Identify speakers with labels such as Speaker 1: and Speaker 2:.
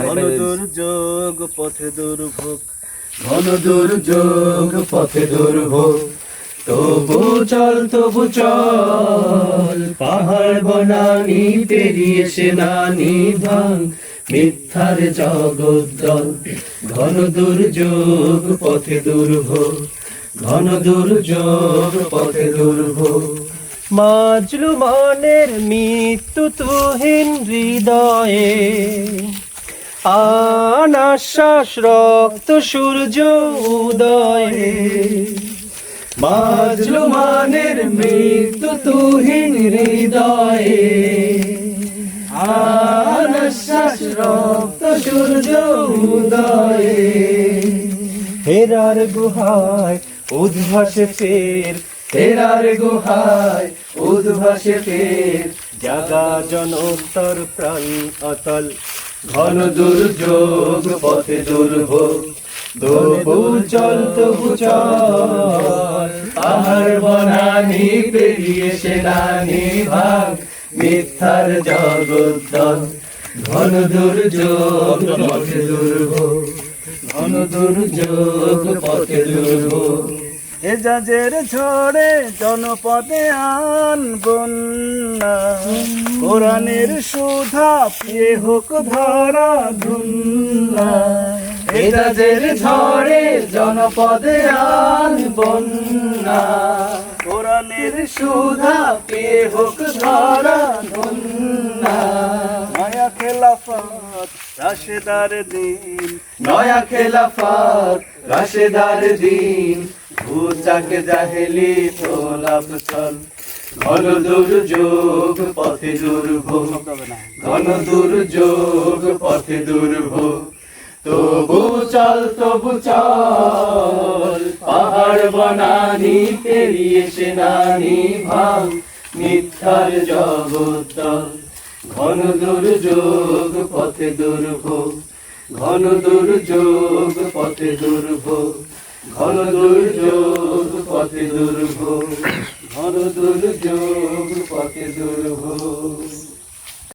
Speaker 1: ঘন দুর্যোগ পথে দুর্ভোগ
Speaker 2: ঘন দুর্যোগ পথে দুর্ভোগ তবু চল তবু চল পাহাড় বনানি পেরিয়ে সেনানি ভাঙ মিথ্যার জগদ্দল ঘন দুর্যোগ পথে দুর্ভোগ ঘন দুর্যোগ পথে দুর্ভোগ।
Speaker 1: মাজলু মনের মৃত্যু তুহিন হৃদয়ে আনাশ্বাস, রক্ত, সূর্য, উদয়ে।
Speaker 2: মাজলুমানের মৃত্যু তুহিন হৃদয়ে। আনশ্বাস, রক্ত, সূর্য, উদয়ে।
Speaker 1: হেরার গুহায় উদ্ভাসে ফের,
Speaker 2: হেরার গুহায় উদ্ভাসে ফের,
Speaker 1: জাগা জনোত্তর প্রাণ অতল।
Speaker 2: ঘন দুর্যোগ, পথে দুর্ভোগ তবু চল তবু চল। বনানি, পেরিয়ে সেনানি ভাগ, মিথ্যার জগদ্দল। ঘন দুর্যোগ, পথে দুর্ভোগ, ঘন দুর্যোগ, পথে দুর্ভোগ।
Speaker 1: এজাজের ঝড়ে জনপদে আন বন্যা কোরআনের সুধা পিয়ে হোক ধরা ধুন্না
Speaker 2: এরাজের ঝড়ে জনপদে আন বন্যা
Speaker 1: কোরআনের
Speaker 2: সুধা পেয়ে হোক ধরা ধন্যা
Speaker 1: মায়া খেলাফত, রাশেদার দিন।
Speaker 2: নয়া খেলাফত, রাশেদার দিন। ভূচাকে জাহেলি প্রলাপ চল। ঘন দুর্যোগ পথে দুর্ভোগ। ঘন দুর্যোগ পথে দুর্ভোগ। তবু চল তবু চল। পাহাড় বনানি, পেরিয়ে সেনানি ভাঙ মিথ্যার জগদ্দল ঘন দুর্যোগ পথে দুর্ভোগ। ঘন দুর্যোগ পথে দুর্ভোগ। ঘন দুর্যোগ পথে দুর্ভোগ। ঘন দুর্যোগ পথে দুর্ভোগ।